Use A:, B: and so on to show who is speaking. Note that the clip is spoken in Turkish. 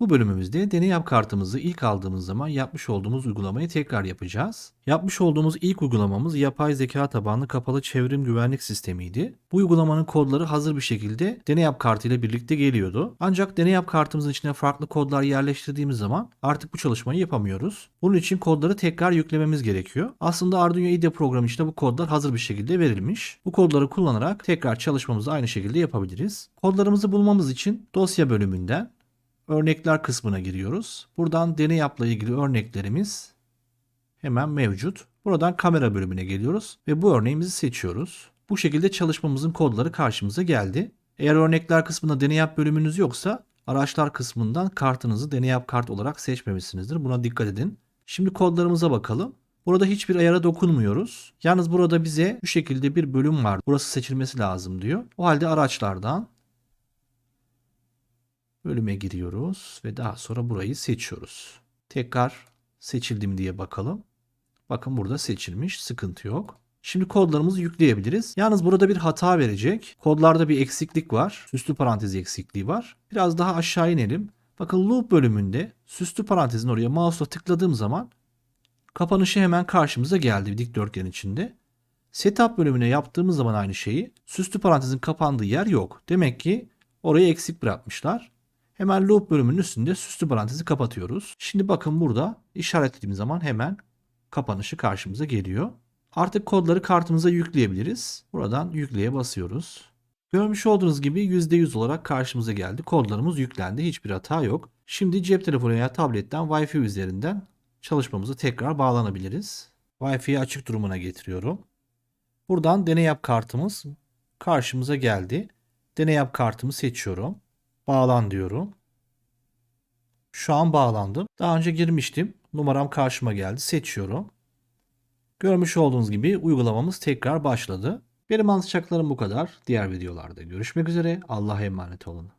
A: Bu bölümümüzde deney yap kartımızı ilk aldığımız zaman yapmış olduğumuz uygulamayı tekrar yapacağız. Yapmış olduğumuz ilk uygulamamız yapay zeka tabanlı kapalı çevrim güvenlik sistemiydi. Bu uygulamanın kodları hazır bir şekilde deney yap kartı ile birlikte geliyordu. Ancak deney yap kartımızın içine farklı kodlar yerleştirdiğimiz zaman artık bu çalışmayı yapamıyoruz. Bunun için kodları tekrar yüklememiz gerekiyor. Aslında Arduino IDE programı içinde bu kodlar hazır bir şekilde verilmiş. Bu kodları kullanarak tekrar çalışmamızı aynı şekilde yapabiliriz. Kodlarımızı bulmamız için dosya bölümünden örnekler kısmına giriyoruz. Buradan deney yapla ilgili örneklerimiz hemen mevcut. Buradan kamera bölümüne geliyoruz ve bu örneğimizi seçiyoruz. Bu şekilde çalışmamızın kodları karşımıza geldi. Eğer örnekler kısmında deney yap bölümünüz yoksa araçlar kısmından kartınızı deney yap kart olarak seçmemişsinizdir. Buna dikkat edin. Şimdi kodlarımıza bakalım. Burada hiçbir ayara dokunmuyoruz. Yalnız burada bize bu şekilde bir bölüm var. Burası seçilmesi lazım diyor. O halde araçlardan bölüme giriyoruz ve daha sonra burayı seçiyoruz. Tekrar seçildi mi diye bakalım. Bakın burada seçilmiş. Sıkıntı yok. Şimdi kodlarımızı yükleyebiliriz. Yalnız burada bir hata verecek. Kodlarda bir eksiklik var. Süslü parantez eksikliği var. Biraz daha aşağı inelim. Bakın loop bölümünde süslü parantezin oraya mouse'la tıkladığım zaman kapanışı hemen karşımıza geldi bir dikdörtgen içinde. Setup bölümüne yaptığımız zaman aynı şeyi süslü parantezin kapandığı yer yok. Demek ki orayı eksik bırakmışlar. Hemen loop bölümünün üstünde süslü parantezi kapatıyoruz. Şimdi bakın burada işaretlediğim zaman hemen kapanışı karşımıza geliyor. Artık kodları kartımıza yükleyebiliriz. Buradan yükleye basıyoruz. Görmüş olduğunuz gibi %100 olarak karşımıza geldi. Kodlarımız yüklendi. Hiçbir hata yok. Şimdi cep telefonu veya tabletten Wi-Fi üzerinden çalışmamızı tekrar bağlanabiliriz. Wi-Fi'yi açık durumuna getiriyorum. Buradan deney yap kartımız karşımıza geldi. Deney yap kartımı seçiyorum. Bağlan diyorum. Şu an bağlandım. Daha önce girmiştim. Numaram karşıma geldi. Seçiyorum. Görmüş olduğunuz gibi uygulamamız tekrar başladı. Benim anlatacaklarım bu kadar. Diğer videolarda görüşmek üzere. Allah'a emanet olun.